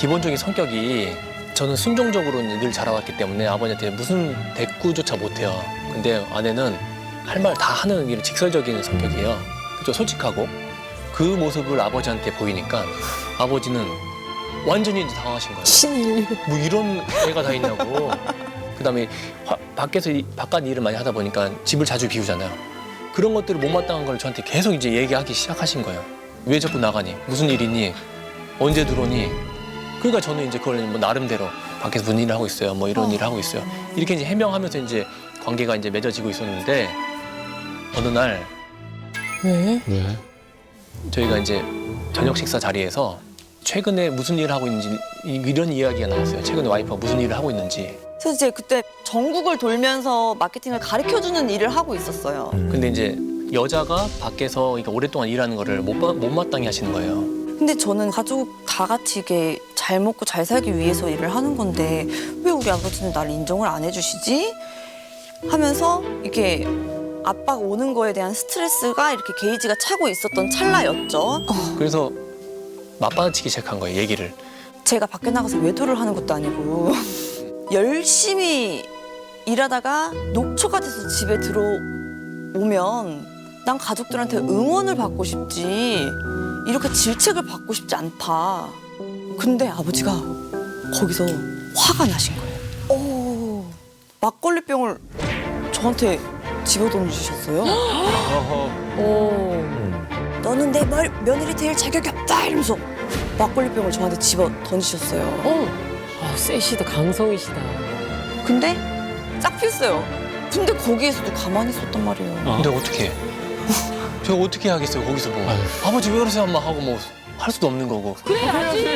기본적인 성격이 저는 순종적으로 늘 자라왔기 때문에 아버지한테 무슨 대꾸조차 못해요. 근데 아내는 할 말 다 하는 이런 직설적인 성격이에요. 그죠? 솔직하고 그 모습을 아버지한테 보이니까 아버지는 완전히 이제 당황하신 거예요. 신일. 뭐 이런 애가 다 있냐고. 그다음에 화- 밖에서 이- 바깥 일을 많이 하다 보니까 집을 자주 비우잖아요. 그런 것들을 못마땅한 걸 저한테 계속 이제 얘기하기 시작하신 거예요. 왜 자꾸 나가니? 무슨 일이니? 언제 들어오니? 그러니까 저는 이제 그걸 뭐 나름대로 밖에서 무슨 일을 하고 있어요. 뭐 이런 일을 하고 있어요. 이렇게 이제 해명하면서 이제 관계가 이제 맺어지고 있었는데 어느 날 왜? 왜? 저희가 이제 저녁 식사 자리에서 최근에 무슨 일을 하고 있는지 이- 이런 이야기가 나왔어요. 최근에 와이프가 무슨 일을 하고 있는지. 그래서 이제 그때 전국을 돌면서 마케팅을 가르쳐 주는 일을 하고 있었어요. 근데 이제 여자가 밖에서 그러니까 오랫동안 일하는 거를 못, 마- 못마땅히 하시는 거예요. 근데 저는 가족 다 같이 이게 잘 먹고 잘 살기 위해서 일을 하는 건데 왜 우리 아버지는 날 인정을 안 해주시지? 하면서 이게 아빠가 오는 거에 대한 스트레스가 이렇게 게이지가 차고 있었던 찰나였죠. 그래서 맞받아치기 시작한 거예요, 얘기를. 제가 밖에 나가서 외도를 하는 것도 아니고 열심히 일하다가 녹초가 돼서 집에 들어오면 난 가족들한테 응원을 받고 싶지 이렇게 질책을 받고 싶지 않다. 근데 아버지가 거기서 화가 나신 거예요. 오, 막걸리병을 저한테 집어 던지셨어요. 오. 너는 내 mer- 며느리 될 자격이 없다 이러면서 막걸리병을 저한테 집어 던지셨어요. 어. 아, 세시다. 강성이시다. 근데 짝 피었어요. 근데 거기에서도 가만히 있었단 말이에요. 근데 어떻게? 제가 어떻게 하겠어요, 거기서 뭐. 아버지 왜 그러세요, 엄마 하고 뭐 할 수도 없는 거고. 그래야지.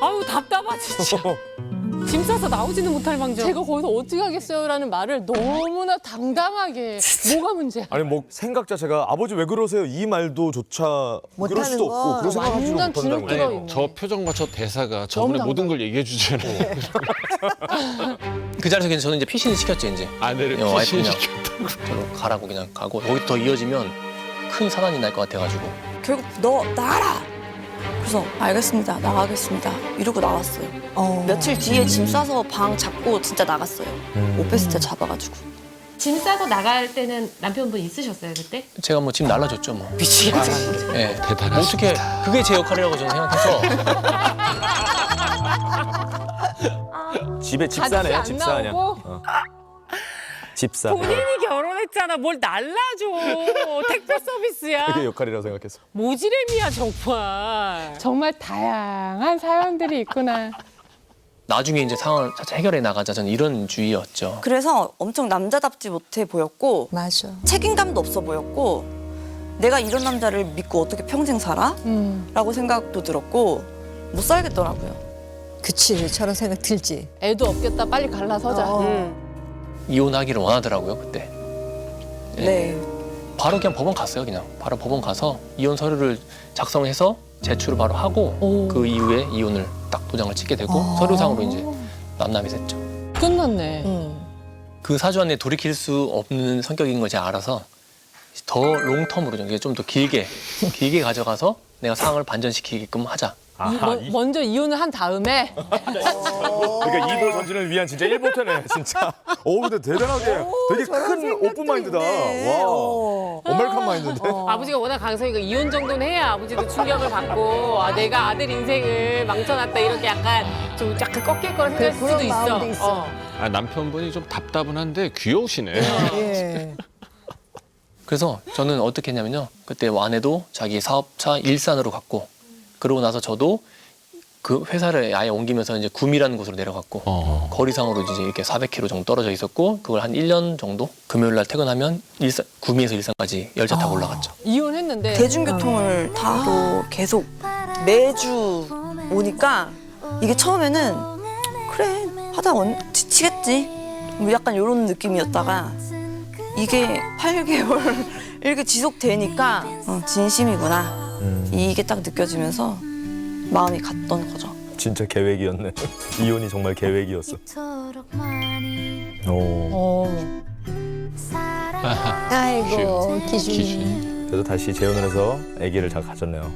아유 답답하지 진짜. 짐 싸서 나오지는 못할 망정. 제가 거기서 어떻게 하겠어요라는 말을 너무나 당당하게 뭐가 문제야? 아니 뭐 생각 자체가 아버지 왜 그러세요 이 말도 조차 그럴 못하는 수도 거. 없고 그런 생각하지도 완전 못한다는 거예요. 있네. 저 표정과 저 대사가 저번에 모든 걸 얘기해 주잖아요. 그 자리에서 그냥 저는 이제 피신을 시켰죠, 이제. 아내를 어, 와이프 피신 그냥 저로 가라고 그냥 가고 여기 더 이어지면 큰 사단이 날 것 같아가지고 결국 너 나가라. 그래서 알겠습니다. 나가겠습니다. 이러고 나왔어요. 어. 며칠 뒤에 짐 싸서 방 잡고 진짜 나갔어요. 오페스텔 잡아가지고. 짐 싸서 나갈 때는 남편분 있으셨어요 그때? 제가 뭐집 날라줬죠, 뭐. 미치겠다. 예. 대단하시다. 뭐 어떻게 그게 제 역할이라고 저는 생각해서 집에 같이 집사네요 안 집사 그냥 나오고? 어. 집사 본인이 결혼했잖아. 뭘 날라줘. 택배 서비스야. 그게 역할이라고 생각했어 모지렘이야 정말. 정말 다양한 사연들이 있구나. 나중에 이제 상황을 차차 해결해 나가자 저는 이런 주의였죠. 그래서 엄청 남자답지 못해 보였고 맞아. 책임감도 없어 보였고 내가 이런 남자를 믿고 어떻게 평생 살아? 음. 라고 생각도 들었고 못 살겠더라고요. 그치. 저런 생각 들지. 애도 없겠다 빨리 갈라서자. 어. 응. 이혼하기를 원하더라고요 그때. 예. 네. 바로 그냥 법원 갔어요 그냥. 바로 법원 가서 이혼 서류를 작성해서 제출을 바로 하고 오. 그 이후에 이혼을 딱 도장을 찍게 되고 아. 서류상으로 이제 남남이 됐죠. 끝났네. 응. 그 사주 안에 돌이킬 수 없는 성격인 걸 제가 알아서 더 롱텀으로 좀, 좀더 길게 길게 가져가서 내가 상황을 반전시키게끔 하자. 아, 이- 먼- 이, 먼저 이혼을 한 다음에 그러니까 이보 전진을 위한 진짜 1보태네 진짜 오 근데 대단하게 되게 큰 오픈 마인드다 와 어. 어멜칸 마인드인데 아버지가 워낙 강성이고 이혼 정도는 해야 아버지도 충격을 받고 아, 내가 아들 인생을 망쳐놨다 이렇게 약간 좀 약간 꺾일 거라 생각할 그런 수도 있어. 마음도 있어. 어. 아, 남편분이 좀 답답은 한데 귀여우시네. 예. 그래서 저는 어떻게 했냐면요. 그때 아내도 자기 사업차 일산으로 갔고 그러고 나서 저도 그 회사를 아예 옮기면서 이제 구미라는 곳으로 내려갔고 어. 거리상으로 이제 이렇게 400km 정도 떨어져 있었고 그걸 한 1년 정도 금요일 날 퇴근하면 일산 구미에서 일산까지 열차 타고 올라갔죠. 이혼했는데 대중교통을 타도 계속 매주 오니까 이게 처음에는 그래 하다 언, 지치겠지? 뭐 약간 이런 느낌이었다가 이게 8개월 이렇게 지속되니까 어, 진심이구나 이게 딱 느껴지면서 마음이 갔던 거죠. 진짜 계획이었네 이혼이 정말 계획이었어 오 어. 아이고, 기준이. 기준. 그래서 다시 재혼을 해서 아기를 잘 가졌네요